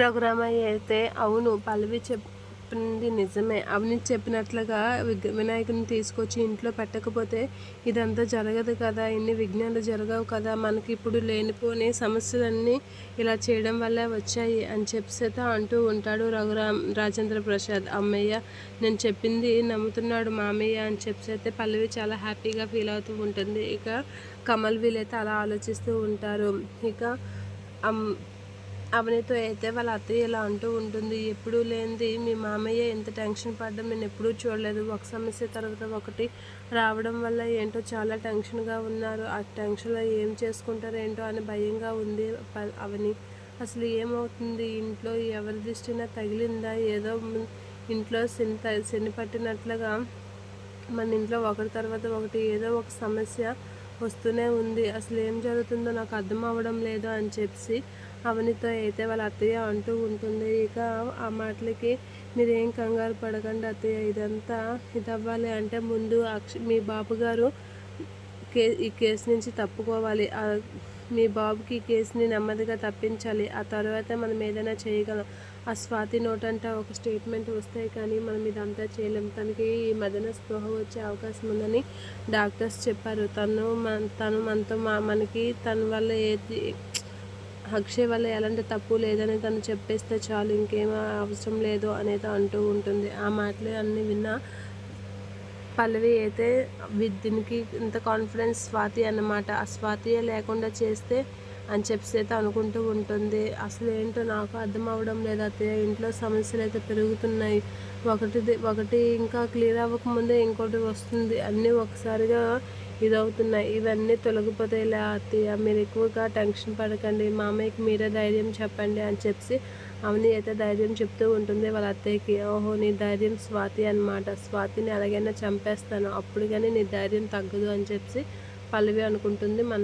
రఘురామయ్య అయితే అవును పల్లవి చెప్పింది నిజమే. అవని చెప్పినట్లుగా విగ్ వినాయకుని తీసుకొచ్చి ఇంట్లో పెట్టకపోతే ఇదంతా జరగదు కదా ఇన్ని విఘ్నాలు జరగవు కదా మనకి ఇప్పుడు లేనిపోని సమస్యలన్నీ ఇలా చేయడం వల్లే వచ్చాయి అని చెప్పేత అంటూ ఉంటాడు రఘురామ్ రాజేంద్ర ప్రసాద్. అమ్మయ్య నేను చెప్పింది నమ్ముతున్నాడు మామయ్య అని చెప్పేస్తే పల్లవి చాలా హ్యాపీగా ఫీల్ అవుతూ ఉంటుంది. ఇక కమల్ వీలైతే అలా ఆలోచిస్తూ ఉంటారు. ఇక అమ్ అవనితో అయితే వాళ్ళ అత్తయ్య ఇలా అంటూ ఉంటుంది ఎప్పుడూ లేనిది మీ మామయ్య ఎంత టెన్షన్ పడ్డం నేను ఎప్పుడూ చూడలేదు. ఒక సమస్య తర్వాత ఒకటి రావడం వల్ల ఏంటో చాలా టెన్షన్గా ఉన్నారు. ఆ టెన్షన్లో ఏం చేసుకుంటారో ఏంటో అని భయంగా ఉంది అవని. అసలు ఏమవుతుంది? ఇంట్లో ఎవరి దృష్టినా తగిలిందా? ఏదో ఇంట్లో శని త- శని పట్టినట్లుగా మన ఇంట్లో ఒకటి తర్వాత ఒకటి ఏదో ఒక సమస్య వస్తూనే ఉంది. అసలు ఏం జరుగుతుందో నాకు అర్థం అవ్వడం లేదు అని చెప్పి అవనితో అయితే వాళ్ళ అత్తయ్య అంటూ ఉంటుంది. ఇక ఆ మాటలకి మీరేం కంగారు పడకండి అత్తయ్య ఇదంతా ఇది అవ్వాలి అంటే ముందు అక్ష మీ బాబు గారు కే ఈ కేసు నుంచి తప్పుకోవాలి. మీ బాబుకి ఈ కేసుని నెమ్మదిగా తప్పించాలి. ఆ తర్వాత మనం ఏదైనా చేయగలం. ఆ స్వాతి నోట్ అంటే ఒక స్టేట్మెంట్ వస్తాయి కానీ మనం ఇదంతా చేయలేం. తనకి ఈ మధ్యన స్పృహ వచ్చే అవకాశం ఉందని డాక్టర్స్ చెప్పారు. తను మన తను మనతో మా మనకి తన వల్ల ఏది అక్షయ్ వల్ల ఎలాంటి తప్పు లేదని తను చెప్పేస్తే చాలు ఇంకేం అవసరం లేదు అనేది అంటూ ఉంటుంది. ఆ మాటలు అన్నీ విన్నా పల్లవి అయితే దీనికి ఇంత కాన్ఫిడెన్స్ స్వాతి అన్నమాట. ఆ స్వాతియే లేకుండా చేస్తే అని చెప్పి అయితే అనుకుంటూ ఉంటుంది. అసలు ఏంటో నాకు అర్థం అవ్వడం లేదు అత్తయ్య. ఇంట్లో సమస్యలు అయితే పెరుగుతున్నాయి. ఒకటి ఒకటి ఇంకా క్లియర్ అవ్వకముందే ఇంకోటి వస్తుంది. అన్నీ ఒకసారిగా ఇదవుతున్నాయి. ఇవన్నీ తొలగిపోతాయిలే అత్తయ్య. మీరు ఎక్కువగా టెన్షన్ పడకండి. మామయ్యకి మీరే ధైర్యం చెప్పండి అని చెప్పి అవని అయితే ధైర్యం చెప్తూ ఉంటుంది వాళ్ళ అత్తయ్యకి. ఓహో నీ ధైర్యం స్వాతి అన్నమాట. స్వాతిని ఎలాగైనా చంపేస్తాను. అప్పుడు కానీ నీ ధైర్యం తగ్గదు అని చెప్పి పల్లవి అనుకుంటుంది మనసు.